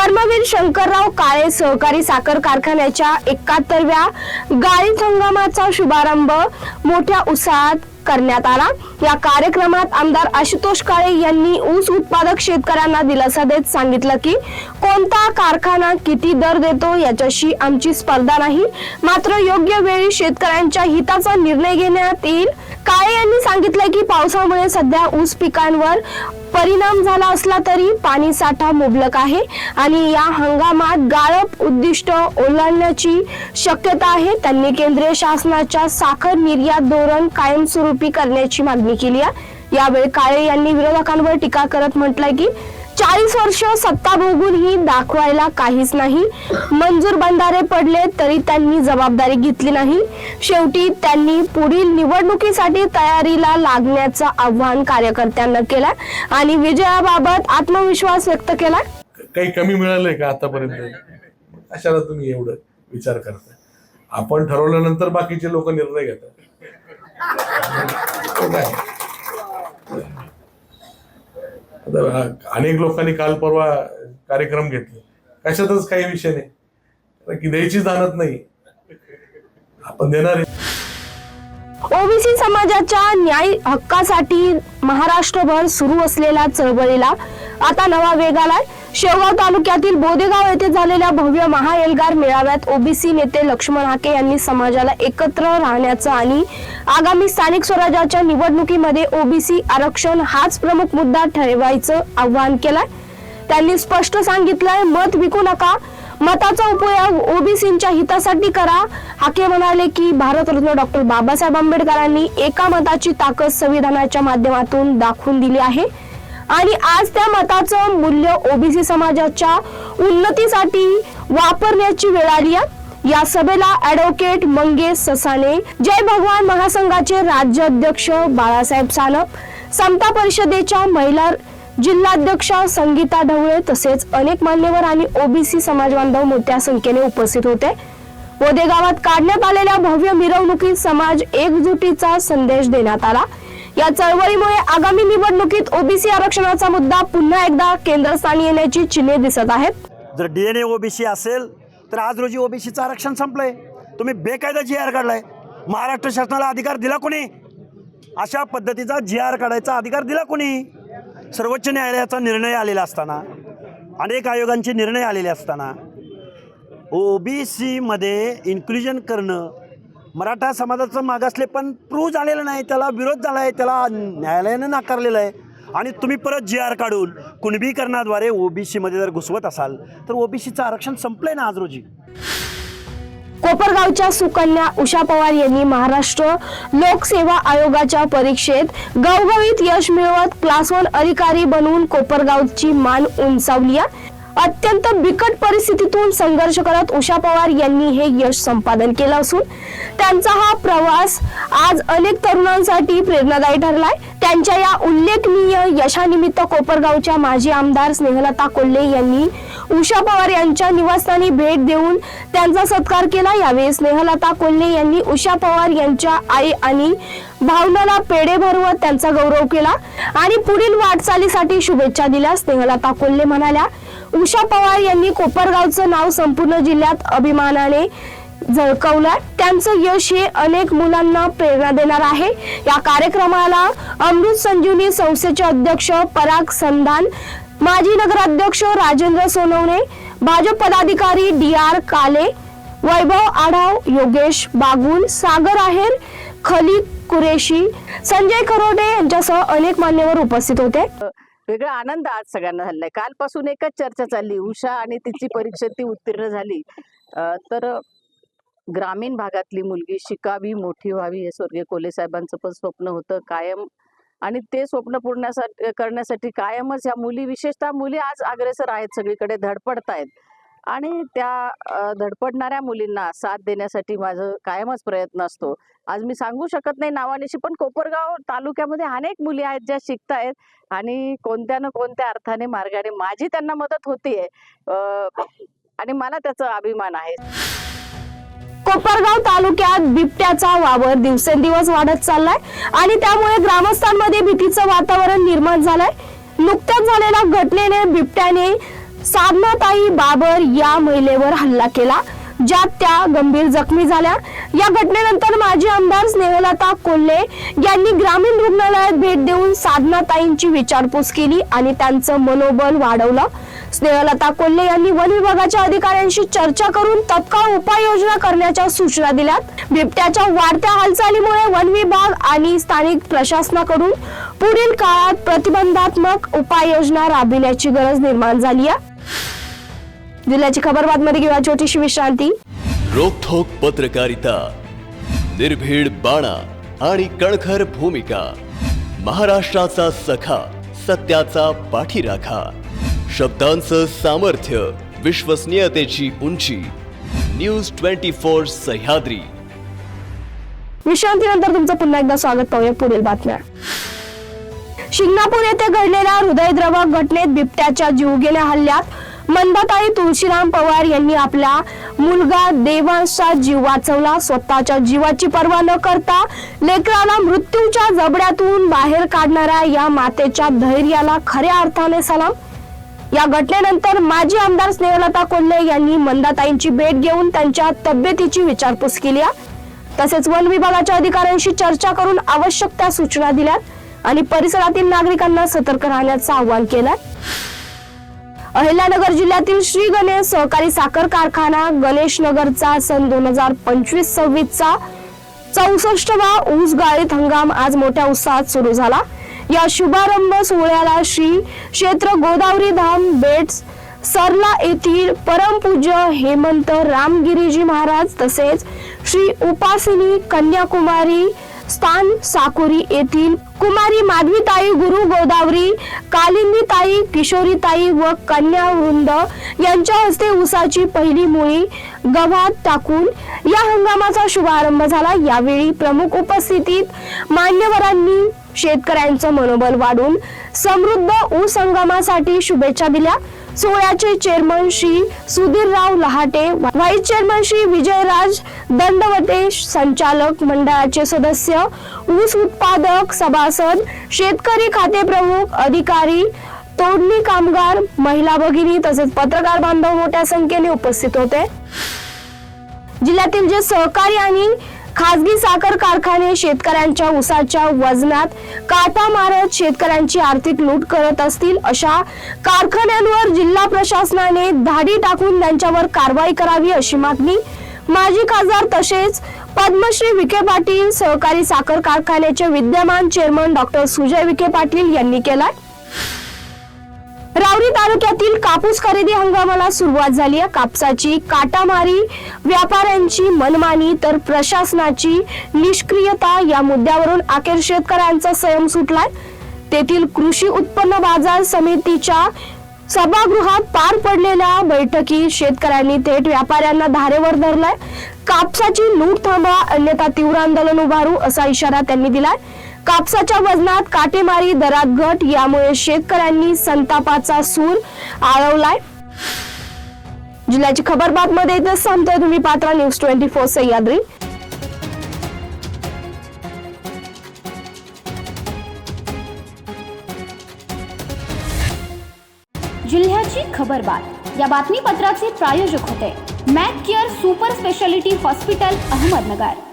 कर्मवीर शंकरराव काळे सहकारी साखर कारखान्याच्या एकाहत्तरव्या गाळीत हंगामाचा शुभारंभ मोठ्या उत्साहात करण्यात आला. या कार्यक्रमात आमदार आशुतोष काळे यांनी ऊस उत्पादक शेतकऱ्यांना दिलासा देत सांगितलं की कोणता कारखाना किती दर देतो याच्याशी आमची स्पर्धा नाही. मात्र योग्य वेळी शेतकऱ्यांच्या हिताचा निर्णय घेण्यात येईल. काळे यांनी सांगितलं की पावसामुळे सध्या ऊस पिकांवर परिणाम झाला असला तरी पाणी साठा मुबलक आहे आणि या हंगामात गाळप उद्दिष्ट ओलांडण्याची शक्यता आहे. त्यांनी केंद्रीय शासनाच्या साखर निर्यात धोरण कायमस्वरूपी करण्याची मागणी केली आहे. यावेळी काळे यांनी विरोधकांवर टीका करत म्हटलंय की चाळीस वर्ष सत्ता भोगूनही दाखवायला काहीच नाही. मंजूर बंधारे पडले तरी त्यांनी जबाबदारी घेतली नाही. शेवटी त्यांनी पुढील निवडणुकीसाठी तयारीला लागण्याचं आव्हान कार्यकर्त्यांना केलं आणि विजयाबाबत आत्मविश्वास व्यक्त केला. काही कमी मिळालंय का आतापर्यंत? कशाला तुम्ही एवढं विचार करताय? आपण ठरवल्यानंतर बाकीचे लोक निर्णय घेतात. अनेक लोकांनी काल परवा कार्यक्रम घेतले. कशातच काही विषय नाही. की द्यायची जाणत नाही. आपण देणार आहे. ओबीसी समाजाच्या न्याय हक्कासाठी महाराष्ट्रभर सुरू असलेल्या चळवळीला आता नवा वेग आलाय. शेवगाव तालुक्यातील बोदेगाव येथे झालेल्या भव्य महाएल्गार मेळाव्यात ओबीसी नेते लक्ष्मण हाके यांनी समाजाला एकत्र राहण्याचं आणि आगामी स्थानिक स्वराज्याच्या निवडणुकीमध्ये ओबीसी आरक्षण हाच प्रमुख मुद्दा ठरवायचं आवाहन केलंय. त्यांनी स्पष्ट सांगितलंय मत विकू नका. मताचा उपयोग ओबीसींच्या हितासाठी करा. हाके म्हणाले की भारतरत्न डॉक्टर बाबासाहेब आंबेडकरांनी एका मताची ताकद संविधानाच्या माध्यमातून दाखवून दिली आहे. आणि आज त्या मताचं मूल्य ओबीसी समाजाच्या उन्नतीसाठी वापरण्याची वेळ आली आहे. या सभेला ऍडव्होकेट मंगेश ससाने जय भगवान महासंघाचे राज्याध्यक्ष बाळासाहेब सानप समता परिषदेच्या महिला जिल्हाध्यक्ष संगीता ढवळे तसेच अनेक मान्यवर आणि ओबीसी समाज बांधव मोठ्या संख्येने उपस्थित होते. वोदे गावात काढण्यात आलेल्या भव्य मिरवणुकीत समाज एकजुटीचा संदेश देण्यात आला. या चळवळीमुळे आगामी निवडणुकीत ओबीसी आरक्षणाचा मुद्दा पुन्हा एकदा केंद्रस्थानी येण्याची चिन्हे दिसत आहेत. जर डी एन ए ओबीसी असेल तर आज रोजी ओबीसीचं आरक्षण संपलंय. तुम्ही बेकायदा जी आर काढलाय. महाराष्ट्र शासनाला अधिकार दिला कोणी? अशा पद्धतीचा जी आर काढायचा अधिकार दिला कोणी? सर्वोच्च न्यायालयाचा निर्णय आलेला असताना अनेक आयोगांचे निर्णय आलेले असताना ओ बी सीमध्ये इन्क्लुजन करणं मराठा समाजाचं मागासले पण प्रूव्ह झालेलं नाही. त्याला विरोध झाला आहे त्याला न्यायालयानं नाकारलेलं आहे. आणि तुम्ही परत जी आर काढून कुणबीकरणाद्वारे ओबीसीमध्ये जर घुसवत असाल तर ओबीसीचं आरक्षण संपलं आहे ना आज रोजी? कोपरगावच्या सुकन्या उषा पवार यांनी महाराष्ट्र लोकसेवा आयोगाच्या परीक्षेत गवगवीत यश मिळवत क्लास वन अधिकारी बनवून कोपरगावची मान उंचावली अत्यंत बिकट परिस्थितीतून संघर्ष करत उषा पवार यांनी हे यश संपादन केलं असून त्यांचा हा प्रवास आज अनेक तरुणांसाठी प्रेरणादायी ठरलाय. त्यांच्या या उल्लेखनीय यशानिमित्त कोपरगावच्या माजी आमदार स्नेहलता कोल्हे यांनी उषा पवार यांच्या निवासस्थानी भेट देऊन त्यांचा सत्कार केला. यावेळी स्नेहलता कोल्हे यांनी उषा पवार यांच्या आई आणि भावनाला पेढे भरवत त्यांचा गौरव केला आणि पुढील वाटचालीसाठी शुभेच्छा दिल्या. स्नेहलता कोल्हे म्हणाल्या उषा पवार यांनी कोपरगावचं नाव संपूर्ण जिल्ह्यात अभिमानाने झळकवलं. त्यांचं यश हे अनेक मुलांना प्रेरणा देणार आहे. या कार्यक्रमाला अमृत संजीवनी संस्थेचे अध्यक्ष पराग संधान माजी नगराध्यक्ष राजेंद्र सोनवणे भाजप पदाधिकारी डी आर काले वैभव आढाव योगेश बागुल सागर आहेर खली कुरेशी संजय खरोडे यांच्यासह अनेक मान्यवर उपस्थित होते. वेगळा आनंद आज सगळ्यांना झालाय. कालपासून एकच चर्चा चालली. उषा आणि तिची परीक्षा ती उत्तीर्ण झाली. तर ग्रामीण भागातली मुलगी शिकावी मोठी व्हावी हे स्वर्गीय कोले साहेबांचं पण स्वप्न होतं. कायम आणि ते स्वप्न पूर्णसाठी करण्यासाठी कायमच ह्या मुली विशेषतः मुली आज अग्रेसर आहेत सगळीकडे धडपडतायत. आणि त्या धडपडणाऱ्या मुलींना साथ देण्यासाठी माझं कायमच प्रयत्न असतो. आज मी सांगू शकत नाही नावानिशी पण कोपरगाव तालुक्यामध्ये अनेक मुली आहेत ज्या शिकतायत आणि कोणत्या ना कोणत्या अर्थाने मार्गाने माझी त्यांना मदत होतीये. आणि मला त्याचा अभिमान आहे. कोपरगाव तालुक्यात बिबट्याचा वावर. दिवसेंदिवस वाढत चाललाय आणि त्यामुळे ग्रामस्थांमध्ये भीतीचं वातावरण निर्माण झालंय. नुकत्याच झालेल्या घटनेने बिबट्याने साधनाताई बाबर या महिलेवर हल्ला केला ज्यात त्या गंभीर जखमी झाल्या. या घटनेनंतर माजी आमदार स्नेहलता कोल्हे यांनी ग्रामीण रुग्णालयात भेट देऊन साधनाताईंची विचारपूस केली आणि त्यांचं मनोबल वाढवलं. स्नेहलता कोल्हे यांनी वन विभागाच्या अधिकाऱ्यांशी चर्चा करून तत्काळ उपाययोजना करण्याच्या सूचना दिल्यात. बिबट्याच्या वाढत्या हालचालीमुळे वन विभाग आणि स्थानिक प्रशासनाकडून पुढील काळात प्रतिबंधात्मक उपाययोजना राबविण्याची गरज निर्माण झाली आहे. जिल्ह्याची खबर बातमध्ये घेऊया छोटीशी विश्रांती. रोखोक पत्रकारिता निर्भीड बाणा आणि कणखर भूमिका महाराष्ट्राचा सखा सत्याचा पाठीराखा. शब्दांचं सामर्थ्य विश्वसनीयतेची उंची. News twenty four Sahyadri. विश्रांतीनंतर तुमचं पुन्हा एकदा स्वागत पाहूया पुढील बातम्या. शिंगणापूर येथे घडलेल्या हृदयद्रवक घटनेत बिबट्याच्या जीवघेण्या हल्ल्यात मंदाताई तुळशीराम पवार यांनी आपला मुलगा देवांशचा जीव वाचवला. स्वतःच्या जीवाची पर्वा न करता लेकराला मृत्यूच्या जबड्यातून बाहेर काढणाऱ्या या मातेच्या धैर्याला खऱ्या अर्थाने सलाम. या घटनेनंतर माजी आमदार स्नेहलता कोल्हे यांनी मंदाताईंची भेट घेऊन त्यांच्या तब्येतीची विचारपूस केली तसेच वन विभागाच्या अधिकाऱ्यांशी चर्चा करून आवश्यक त्या सूचना दिल्यात आणि परिसरातील नागरिकांना सतर्क राहण्याचं आवाहन केलं अहिल्यानगर जिल्ह्यातील श्री गणेश सहकारी साखर कारखाना गणेश नगरचा सन दोन हजार पंचवीस सव्वीसचा चौसष्टवा ऊस गाळीत हंगाम आज मोठ्या उत्साहात सुरू झाला. या शुभारंभ सोहळ्याला श्री क्षेत्र गोदावरी धाम बेट्स सरला येथील परमपूज्य हेमंत रामगिरीजी महाराज तसेच श्री उपासिनी कन्याकुमारी स्थान साकुरी येथील कुमारी माधवीताई गुरु गोदावरी कालिंदीताई किशोरीताई व कन्या वृंद यांच्या हस्ते उसाची पहिली मुळी गव्हात टाकून या हंगामाचा शुभारंभ झाला. यावेळी प्रमुख उपस्थितीत मान्यवरांनी शेतकऱ्यांचं मनोबल वाढून समृद्ध ऊस हंगामासाठी शुभेच्छा दिल्या. सोहळ्याचे chairman Shri Sudhirrao Lahate vice chairman Shri Vijayraj Dandavate संचालक मंडळाचे सदस्य ऊस उत्पादक सभासद शेतकरी खाते प्रमुख अधिकारी तोडणी कामगार महिला भगिनी तसेच पत्रकार बांधव मोठ्या संख्येने उपस्थित होते. जिल्ह्यातील जे सहकारी आणि खासगी साखर कारखाने शेतकऱ्यांच्या ऊसाच्या वजनात काटा मारत शेतकऱ्यांची आर्थिक लूट करत असतील अशा कारखान्यांवर जिल्हा प्रशासनाने धाडी टाकून त्यांच्यावर कारवाई करावी अशी मागणी माजी खासदार तसेच पद्मश्री विखे पाटील सहकारी साखर कारखान्याचे विद्यमान चेअरमन डॉक्टर सुजय विखे पाटील यांनी केलाय. रावरी तालुक्यातील कापूस खरेदी हंगामाला सुरुवात झाली आहे. कापसाची काटामारी व्यापाऱ्यांची मनमानी तर प्रशासनाची निष्क्रियता या मुद्द्यावरून अखेर शेतकऱ्यांचा संयम सुटलाय. तेथील कृषी उत्पन्न बाजार समितीच्या सभागृहात पार पडलेल्या बैठकीत शेतकऱ्यांनी थेट व्यापाऱ्यांना धारेवर धरलाय. कापसाची लूट थांबवा अन्यथा तीव्र आंदोलन उभारू असा इशारा त्यांनी दिलाय. कापसाच्या वजनात काटेमारी दरात घट यामुळे शेतकऱ्यांनी संतापाचा सूर आळवलाय. जिल्ह्याची खबर बातमध्ये इथेच सांगतोय तुम्ही पात्रा न्यूज ट्वेंटी फोर सह्याद्री. जिल्ह्याची खबरबात या बातमीपत्राचे प्रायोजक होते. Mac care super speciality hospital Ahmednagar.